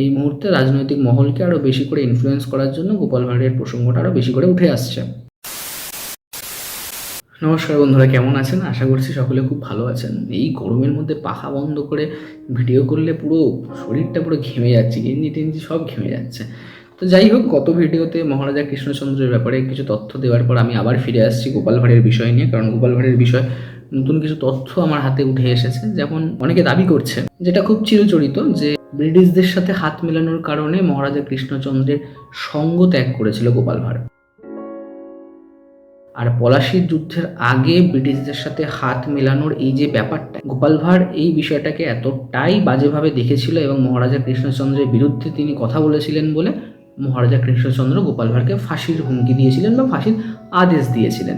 এই মুহূর্তে রাজনৈতিক মহলকে আরও বেশি করে ইনফ্লুয়েন্স করার জন্য গোপাল ভাঁড়ের প্রসঙ্গটা আরও বেশি করে উঠে আসছে। নমস্কার বন্ধুরা, কেমন আছেন? আশা করছি সকলে খুব ভালো আছেন। এই গরমের মধ্যে পাখা বন্ধ করে ভিডিও করলে পুরো শরীরটা পুরো ঘেমে যাচ্ছে, গেঞ্জি টেঞ্জি সব ঘেমে যাচ্ছে। তো যাই হোক, গত ভিডিওতে মহারাজা কৃষ্ণচন্দ্রের ব্যাপারে কিছু তথ্য দেওয়ার পর আমি আবার ফিরে আসছি গোপাল ভাঁড়ের বিষয় নিয়ে, কারণ গোপাল ভাঁড়ের বিষয় নতুন কিছু তথ্য আমার হাতে উঠে এসেছে, যেমন অনেকে দাবি করছে, যেটা খুব চিরচরিত, যে ব্রিটিশদের সাথে হাত মেলানোর কারণে মহারাজা কৃষ্ণচন্দ্রের সঙ্গ ত্যাগ করেছিল গোপাল ভাঁড়। আর পলাশির যুদ্ধের আগে ব্রিটিশদের সাথে হাত মেলানোর এই যে ব্যাপারটা, গোপাল ভাঁড় এই বিষয়টাকে এতটাই বাজেভাবে দেখেছিল এবং মহারাজা কৃষ্ণচন্দ্রের বিরুদ্ধে তিনি কথা বলেছিলেন বলে মহারাজা কৃষ্ণচন্দ্র গোপাল ভাঁড়কে ফাঁসির হুমকি দিয়েছিলেন বা ফাঁসির আদেশ দিয়েছিলেন।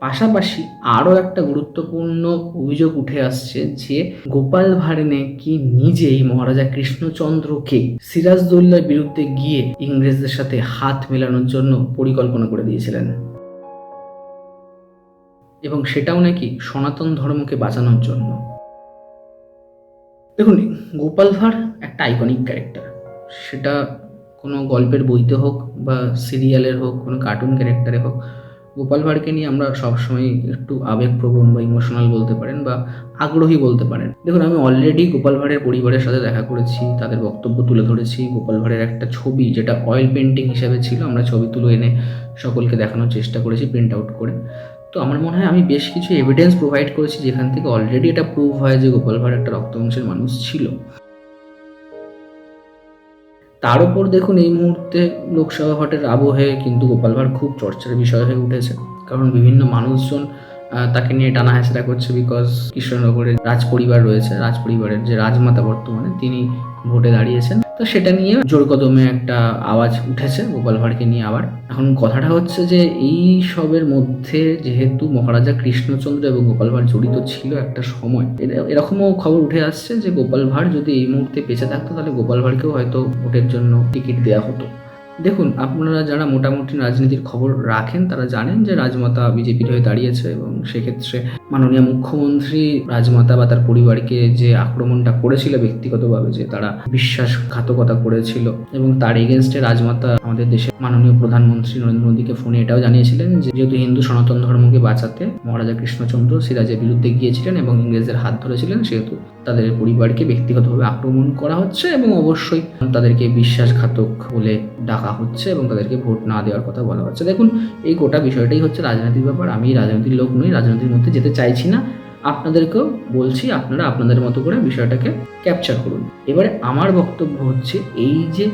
পাশাপাশি আরও একটা গুরুত্বপূর্ণ অভিযোগ উঠে আসছে যে গোপাল ভাঁড় নাকি নিজেই মহারাজা কৃষ্ণচন্দ্রকে সিরাজদৌল্লার বিরুদ্ধে গিয়ে ইংরেজদের সাথে হাত মেলানোর জন্য পরিকল্পনা করে দিয়েছিলেন। এবং সেটাও নাকি সনাতন ধর্মকে বাঁচানোর জন্য। দেখুন, গোপাল ভাঁড় একটা আইকনিক ক্যারেক্টার সেটা কোনো গল্পের বইতে হোক বা সিরিয়ালের হোক, কোনো কার্টুন ক্যারেক্টারে হোক, গোপাল ভাঁড়কে নিয়ে আমরা সবসময় একটু আবেগপ্রবণ বা ইমোশনাল বলতে পারেন বা আগ্রহী বলতে পারেন। দেখুন, আমি অলরেডি গোপাল ভাঁড়ের পরিবারের সাথে দেখা করেছি, তাদের বক্তব্য তুলে ধরেছি। গোপাল ভাঁড়ের একটা ছবি যেটা অয়েল পেন্টিং হিসেবে ছিল, আমরা ছবি তুলে এনে সকলকে দেখানোর চেষ্টা করেছি প্রিন্ট আউট করে। তো আমার মনে হয় আমি বেশ কিছু এভিডেন্স প্রোভাইড করেছি যেখান থেকে অলরেডি এটা প্রুভ হয় যে গোপাল ভাঁড় একটা রক্তবংশের মানুষ ছিল। তার উপর দেখুন এই মুহূর্তে লোকসভা ভোটের আবহে কিন্তু গোপাল ভাঁড় খুব চর্চার বিষয় হয়ে উঠেছে। কারণ বিভিন্ন মানুষজন তাকে নিয়ে টানা হেঁচড়া করছে বিকজ কৃষ্ণনগরের রাজ পরিবার রয়েছে রাজ পরিবারের যে রাজমাতা বর্তমানে, তিনি ভোটে দাঁড়িয়েছেন। তো সেটা নিয়ে জোর কদমে একটা আওয়াজ উঠেছে গোপাল ভাঁড়কে নিয়ে আবার। এখন কথাটা হচ্ছে যে, এই সবের মধ্যে যেহেতু মহারাজা কৃষ্ণচন্দ্র এবং গোপাল ভাঁড় জড়িত ছিল একটা সময়, এর- এরকমও খবর উঠে আসছে যে গোপাল ভাঁড় যদি এই মুহূর্তে বেঁচে থাকতো, তাহলে গোপাল ভাঁড়কেও হয়তো ভোটের জন্য টিকিট দেওয়া হতো। দেখুন, আপনারা যারা মোটামুটি রাজনীতির খবর রাখেন, তারা জানেন যে রাজমাতা বিজেপির হয়ে দাঁড়িয়েছে এবং সেক্ষেত্রে মাননীয় মুখ্যমন্ত্রী রাজমাতা বা তার পরিবারকে যে আক্রমণটা করেছিল ব্যক্তিগতভাবে, যে তারা বিশ্বাসঘাতকতা করেছিল এবং তার এগেনস্টে রাজমাতা আমাদের দেশের মাননীয় প্রধানমন্ত্রী নরেন্দ্র মোদীকে ফোনে এটাও জানিয়েছিলেন যে, যেহেতু হিন্দু সনাতন ধর্মকে বাঁচাতে মহারাজা কৃষ্ণচন্দ্র সিরাজের বিরুদ্ধে গিয়েছিলেন এবং ইংরেজদের হাত ধরেছিলেন, সেহেতু তাদের পরিবারকে ব্যক্তিগতভাবে আক্রমণ করা হচ্ছে এবং অবশ্যই তাদেরকে বিশ্বাসঘাতক বলে ডাকা হচ্ছে এবং তাদেরকে ভোট না দেওয়ার কথা বলা হচ্ছে। দেখুন, এই গোটা বিষয়টাই হচ্ছে রাজনৈতিক ব্যাপার। আমি রাজনৈতিক লোক নই রাজনীতির মধ্যে যেতে চাইছি না। আপনাদেরকেও বলছি, আপনারা আপনাদের মতো করে বিষয়টাকে ক্যাপচার করুন। এবারে আমার বক্তব্য হচ্ছে এই যে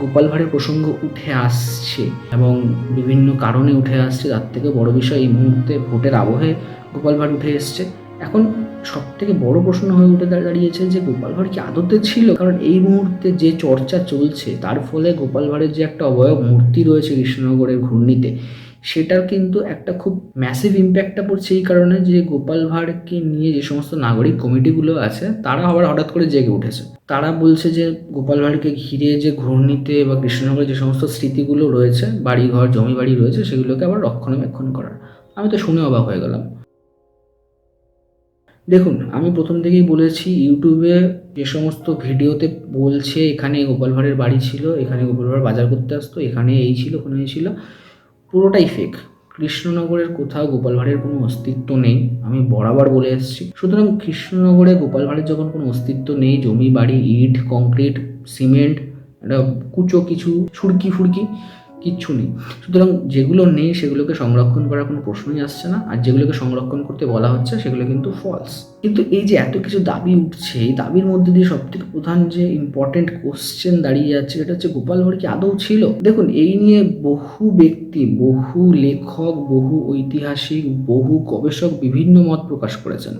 গোপাল ভাঁড়ের প্রসঙ্গ উঠে আসছে এবং বিভিন্ন কারণে উঠে আসছে, তার থেকে বড় বিষয় এই মুহূর্তে ভোটের আবহে গোপাল ভাঁড় উঠে এসছে। এখন সব থেকে বড় প্রশ্ন হয়ে উঠে দাঁড়িয়েছে যে গোপাল ভাঁড় কি আদতে ছিল? কারণ এই মুহূর্তে যে চর্চা চলছে, তার ফলে গোপাল ভাঁড়ের যে একটা অবয়ব মূর্তি রয়েছে কৃষ্ণনগরের ঘূর্ণিতে, সেটার কিন্তু একটা খুব ম্যাসিভ ইম্প্যাক্টটা পড়ছে এই কারণে যে গোপাল ভাঁড়কে নিয়ে যে সমস্ত নাগরিক কমিটিগুলো আছে, তারা আবার হঠাৎ করে জেগে উঠেছে। তারা বলছে যে গোপাল ভাঁড়কে ঘিরে যে ঘূর্ণিতে বা কৃষ্ণনগরে যে সমস্ত স্মৃতিগুলো রয়েছে, বাড়িঘর, জমি বাড়ি রয়েছে, সেগুলোকে আবার রক্ষণাবেক্ষণ করার। আমি তো শুনে অবাক হয়ে গেলাম। দেখুন, আমি প্রথম থেকেই বলেছি, ইউটিউবে যে সমস্ত ভিডিওতে বলছে, এখানে গোপাল ভাঁড়ের বাড়ি ছিল, এখানে গোপাল ভাঁড় বাজার করতে আসতো, এখানে এই ছিল, ওখানে এই ছিল, পুরোটাই ফেক কৃষ্ণনগরের কোথাও গোপাল ভাঁড়ের কোনো অস্তিত্ব নেই, আমি বরাবর বলে এসেছি। সুতরাং কৃষ্ণনগরে গোপাল ভাঁড়ের যখন কোনো অস্তিত্ব নেই, জমি, বাড়ি, ইট কংক্রিট সিমেন্ট একটা কুচো কিছু ছুরকি ফুরকি কিচ্ছু নেই। সুতরাং যেগুলো নেই সেগুলোকে সংরক্ষণ করার কোনো প্রশ্নই আসছে না। আর যেগুলোকে সংরক্ষণ করতে বলা হচ্ছে সেগুলো কিন্তু ফলস কিন্তু এই যে এত কিছু দাবি উঠছে, এই দাবির মধ্যে দিয়ে সব থেকে প্রধান যে ইম্পর্টেন্ট কোশ্চেন দাঁড়িয়ে যাচ্ছে এটা হচ্ছে গোপাল ভাঁড় কি আদৌ ছিল? দেখুন, এই নিয়ে বহু ব্যক্তি, বহু লেখক, বহু ঐতিহাসিক, বহু গবেষক বিভিন্ন মত প্রকাশ করেছেন।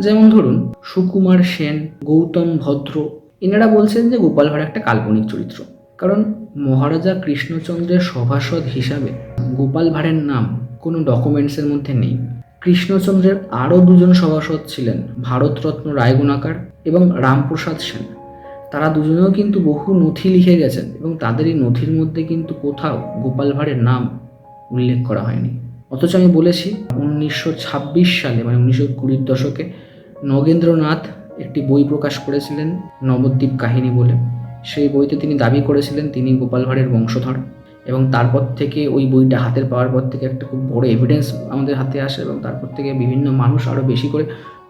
যেমন ধরুন, সুকুমার সেন, গৌতম ভদ্র, এনারা বলছেন যে গোপাল ভাঁড় একটা কাল্পনিক চরিত্র। কারণ মহারাজা কৃষ্ণচন্দ্রের সভাসদ হিসাবে গোপাল ভাঁড়ের নাম কোনো ডকুমেন্টসের মধ্যে নেই। কৃষ্ণচন্দ্রের আরও দুজন সভাসদ ছিলেন ভারতরত্ন রায়গুণাকার এবং রামপ্রসাদ সেন। তারা দুজনেও কিন্তু বহু নথি লিখে গেছেন এবং তাদের এই নথির মধ্যে কিন্তু কোথাও গোপাল ভাঁড়ের নাম উল্লেখ করা হয়নি। অথচ আমি বলেছি, উনিশশো ছাব্বিশ সালে মানে উনিশশো কুড়ির দশকে নগেন্দ্রনাথ একটি বই প্রকাশ করেছিলেন নবদ্বীপ কাহিনী বলে। সেই বইতে তিনি দাবি করেছিলেন তিনি গোপাল ভাঁড়ের বংশধর। এবং তারপর থেকে ওই বইটা হাতের পাওয়ার পর থেকে একটা খুব বড় এভিডেন্স আমাদের হাতে আসে এবং তারপর থেকে বিভিন্ন মানুষ আরও বেশি করে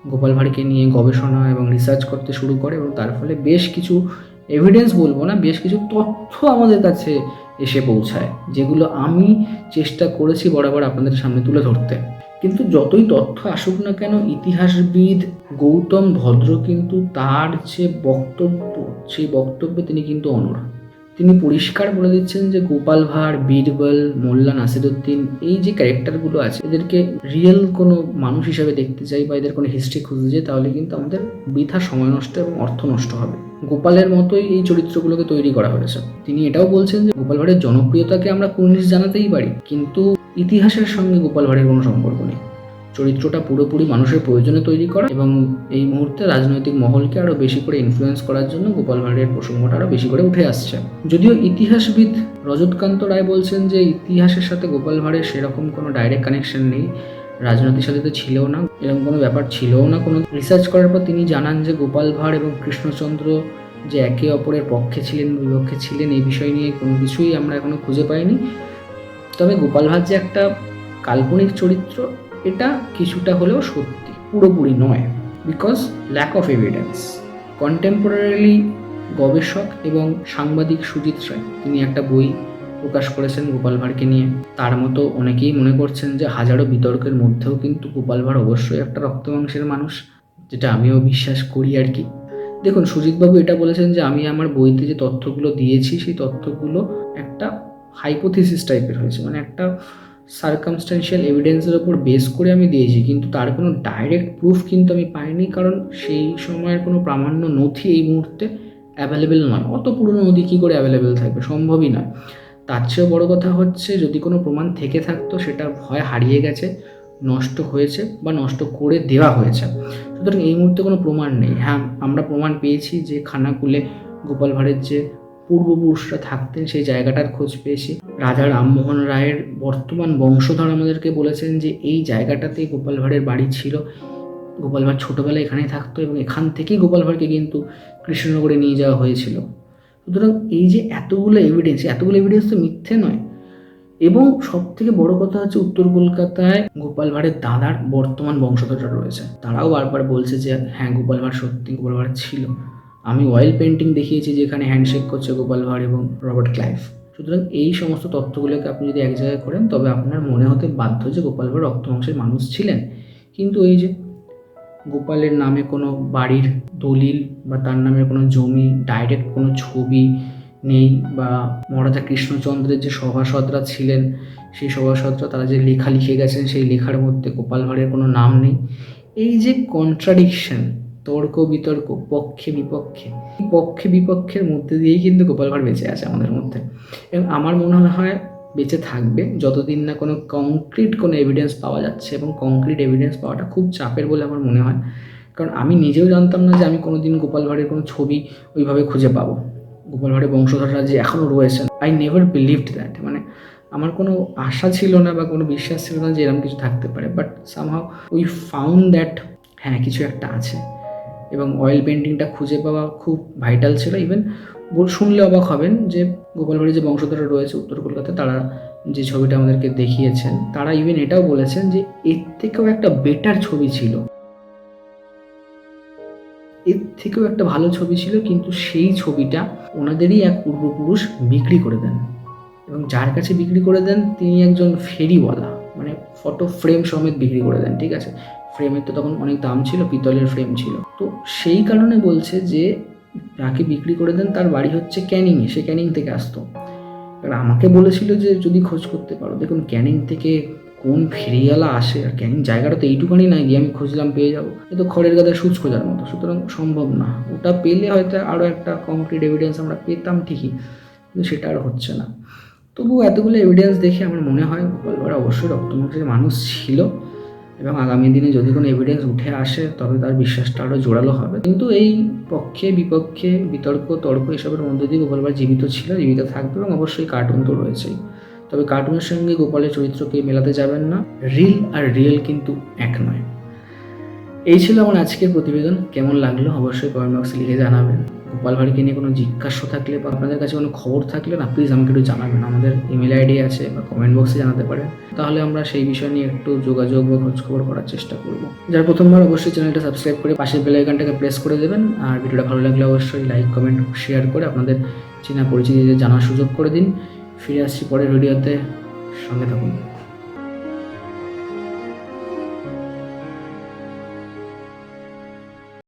গোপাল ভাঁড়কে নিয়ে গবেষণা এবং রিসার্চ করতে শুরু করে এবং তার ফলে বেশ কিছু এভিডেন্স বলব না, বেশ কিছু তথ্য আমাদের কাছে এসে পৌঁছায়, যেগুলো আমি চেষ্টা করেছি বরাবর আপনাদের সামনে তুলে ধরতে। কিন্তু যতই তথ্য আসুক না কেন, ইতিহাসবিদ গৌতম ভদ্র কিন্তু তার যে বক্তব্য, সেই বক্তব্যে তিনি কিন্তু অনড়। তিনি পরিষ্কার বলে দিচ্ছেন যে গোপাল ভাঁড়, বীরবল, মোল্লা নাসিরুদ্দিন, এই যে ক্যারেক্টারগুলো আছে, এদেরকে রিয়েল কোনো মানুষ হিসাবে দেখতে চাই বা এদের কোনো হিস্ট্রি খুঁজতে চাই, তাহলে কিন্তু আমাদের বৃথা সময় নষ্ট এবং অর্থ নষ্ট হবে। গোপালের মতোই এই চরিত্রগুলোকে তৈরি করা হয়েছে। তিনি এটাও বলছেন যে গোপাল ভাঁড়ের জনপ্রিয়তাকে আমরা কুর্নিশ জানাতেই পারি, কিন্তু ইতিহাসের সঙ্গে গোপাল ভাঁড়ের কোনো সম্পর্ক নেই। চরিত্রটা পুরোপুরি মানুষের প্রয়োজনে তৈরি করা এবং এই মুহূর্তে রাজনৈতিক মহলকে আরও বেশি করে ইনফ্লুয়েন্স করার জন্য গোপাল ভাঁড়ের প্রসঙ্গটা আরও বেশি করে উঠে আসছে। যদিও ইতিহাসবিদ রজতকান্ত রায় বলছেন যে ইতিহাসের সাথে গোপাল ভাঁড়ের সেরকম কোনো ডাইরেক্ট কানেকশন নেই। রাজনীতির সাথে তো ছিলও না, এরকম কোনো ব্যাপার ছিলও না। কোনো রিসার্চ করার পর তিনি জানান যে গোপাল ভাঁড় এবং কৃষ্ণচন্দ্র যে একে অপরের পক্ষে ছিলেন, বিপক্ষে ছিলেন, এই বিষয় নিয়ে কোনো কিছুই আমরা এখনও খুঁজে পাইনি। তবে গোপাল ভাঁড় যে একটা কাল্পনিক চরিত্র, এটা কিছুটা হলেও সত্যি, পুরোপুরি নয় because lack of evidence contemporarily গবেষক এবং সাংবাদিক সুজিত রায়, তিনি একটা বই প্রকাশ করেছেন গোপাল ভাঁড়কে নিয়ে। তার মতো অনেকেই মনে করছেন যে হাজারো বিতর্কের মধ্যেও কিন্তু গোপাল ভাঁড় অবশ্যই একটা রক্তমাংসের মানুষ, যেটা আমিও বিশ্বাস করি আর কি। দেখুন, সুজিতবাবু এটা বলেছেন যে, আমি আমার বইতে যে তথ্যগুলো দিয়েছি, সেই তথ্যগুলো একটা হাইপোথিসিস টাইপের হয়েছে। মানে একটা সার্কামস্টেন্সিয়াল এভিডেন্সের ওপর বেস করে আমি দিয়েছি, কিন্তু তার কোনো ডাইরেক্ট প্রুফ কিন্তু আমি পাইনি, কারণ সেই সময়ের কোনো প্রামাণ্য নথি এই মুহূর্তে অ্যাভেলেবেল নয়। অত পুরনো নথি কী করে অ্যাভেলেবেল থাকবে? সম্ভবই নয়। তার চেয়েও বড় কথা হচ্ছে, যদি কোনো প্রমাণ থেকে থাকতো সেটা হয় হারিয়ে গেছে, নষ্ট হয়েছে বা নষ্ট করে দেওয়া হয়েছে। সুতরাং এই মুহূর্তে কোনো প্রমাণ নেই। হ্যাঁ আমরা প্রমাণ পেয়েছি যে খানাকুলে গোপাল ভাঁড়ের যে পূর্বপুরুষরা থাকতেন সেই জায়গাটার খোঁজ পেয়েছি। রাজা রামমোহন রায়ের বর্তমান বংশধর আমাদেরকে বলেছেন যে এই জায়গাটাতেই গোপাল ভাঁড়ের বাড়ি ছিল। গোপাল ভাঁড় ছোটোবেলায় এখানেই থাকতো এবং এখান থেকেই গোপাল ভাঁড়কে কিন্তু কৃষ্ণনগরে নিয়ে যাওয়া হয়েছিল। সুতরাং এই যে এতগুলো এভিডেন্স এতগুলো এভিডেন্স তো মিথ্যে নয়। এবং সব থেকে বড় কথা হচ্ছে উত্তর কলকাতায় গোপাল ভাঁড়ের দাদার বর্তমান বংশধররা রয়েছে। তারাও বারবার বলছে যে হ্যাঁ গোপাল ভাঁড় সত্যি, গোপাল ভাঁড় ছিল। আমি অয়েল পেন্টিং দেখিয়েছি যেখানে হ্যান্ডশেক করছে গোপাল ভাঁড় এবং রবার্ট ক্লাইভ। সুতরাং এই সমস্ত তথ্যগুলোকে আপনি যদি এক জায়গায় করেন, তবে আপনার মনে হতে বাধ্য যে গোপাল ভাঁড় রক্তবংশের মানুষ ছিলেন। কিন্তু এই যে গোপালের নামে কোনো বাড়ির দলিল বা তার নামে কোনো জমি ডাইরেক্ট কোনো ছবি নেই বা মহারাজা কৃষ্ণচন্দ্রের যে সভাসদরা ছিলেন, সেই সভাসদরা তারা যে লেখা লিখে গেছেন, সেই লেখার মধ্যে গোপাল ভাঁড়ের কোনো নাম নেই। এই যে কন্ট্রাডিকশন তর্ক বিতর্ক, পক্ষে বিপক্ষে। পক্ষে বিপক্ষের মধ্যে দিয়েই কিন্তু গোপাল ভাঁড় বেঁচে আছে আমাদের মধ্যে। এবং আমার মনে হয় বেঁচে থাকবে যতদিন না কোনো কংক্রিট কোনো এভিডেন্স পাওয়া যাচ্ছে এবং কংক্রিট এভিডেন্স পাওয়াটা খুব চাপের বলে আমার মনে হয়। কারণ আমি নিজেও জানতাম না যে আমি কোনো দিন গোপাল ভাঁড়ের কোনো ছবি ওইভাবে খুঁজে পাবো। গোপাল ভাঁড়ের বংশধররা যে এখনও রয়েছেন। আই নেভার বিলিভড দ্যাট মানে আমার কোনো আশা ছিল না বা কোনো বিশ্বাস ছিল না যে এরকম কিছু থাকতে পারে। But somehow we found that হ্যাঁ কিছু একটা আছে। এবং অয়েল পেন্টিংটা খুঁজে পাওয়া খুব ভাইটাল ছিল। ইভেন শুনলে অবাক হবেন যে গোপাল ভাঁড়ের যে বংশধররা রয়েছে উত্তর কলকাতায় তারা যে ছবিটা আমাদেরকে দেখিয়েছেন, তারা ইভেন এটাও বলেছেন যে এর থেকেও একটা বেটার ছবি ছিল। এর থেকেও একটা ভালো ছবি ছিল, কিন্তু সেই ছবিটা ওনাদেরই এক পূর্বপুরুষ বিক্রি করে দেন। এবং যার কাছে বিক্রি করে দেন, তিনি একজন ফেরিওয়ালা মানে ফটো ফ্রেম সমেত বিক্রি করে দেন, ঠিক আছে? ফ্রেমের তো তখন অনেক দাম ছিল, পিতলের ফ্রেম ছিল। তো সেই কারণে বলছে যে যাকে বিক্রি করে দেন, তার বাড়ি হচ্ছে ক্যানিংয়ে, সে ক্যানিং থেকে আসতো। এবার আমাকে বলেছিল যে, যদি খোঁজ করতে পারো। দেখুন, ক্যানিং থেকে কোন ফেরিওয়ালা আসে, আর ক্যানিং জায়গাটা তো এইটুখানি না গিয়ে আমি খুঁজলাম, পেয়ে যাব। এ তো খড়ের গাদায় সুচ খোঁজার মতো, সুতরাং সম্ভব না। ওটা পেলে হয়তো আরও একটা কংক্রিট এভিডেন্স আমরা পেতাম ঠিকই, কিন্তু সেটা আর হচ্ছে না। তবু এতগুলো এভিডেন্স দেখে আমার মনে হয় গোপালবার অবশ্যই রক্তমাংসের মানুষ ছিল। এবং আগামী দিনে যদি কোনো এভিডেন্স উঠে আসে, তবে তার বিশ্বাসটা আরও জোরালো হবে। কিন্তু এই পক্ষে, বিপক্ষে, বিতর্ক, তর্ক এসবের মধ্যে দিয়ে গোপালবার জীবিত ছিল, জীবিত থাকবে এবং অবশ্যই কার্টুন তো রয়েছেই। তবে কার্টুনের সঙ্গে গোপালের চরিত্রকে মেলাতে যাবেন না। রিল আর রিয়েল কিন্তু এক নয়। এই ছিল আমার আজকের প্রতিবেদন। কেমন লাগল? অবশ্যই কমেন্ট বক্সে লিখে জানাবেন। গোপাল ভাঁড়কে নিয়ে কোনো জিজ্ঞাসা থাকলে বা আপনাদের কাছে কোনো খবর থাকলে না প্লিজ আমাকে একটু জানাবেন। আমাদের ইমেল আইডি আছে বা কমেন্ট বক্সে জানাতে পারেন। তাহলে আমরা সেই বিষয় নিয়ে একটু যোগাযোগ বা খোঁজখবর করার চেষ্টা করব। যারা প্রথমবার অবশ্যই চ্যানেলটা সাবস্ক্রাইব করে পাশের বেল আইকনটাকে প্রেস করে দেবেন। আর ভিডিওটা ভালো লাগলে অবশ্যই লাইক কমেন্ট শেয়ার করে আপনাদের চেনা পরিচিতিদের জানার সুযোগ করে দিন। ফিরে আসছি পরের ভিডিওতে সঙ্গে থাকুন।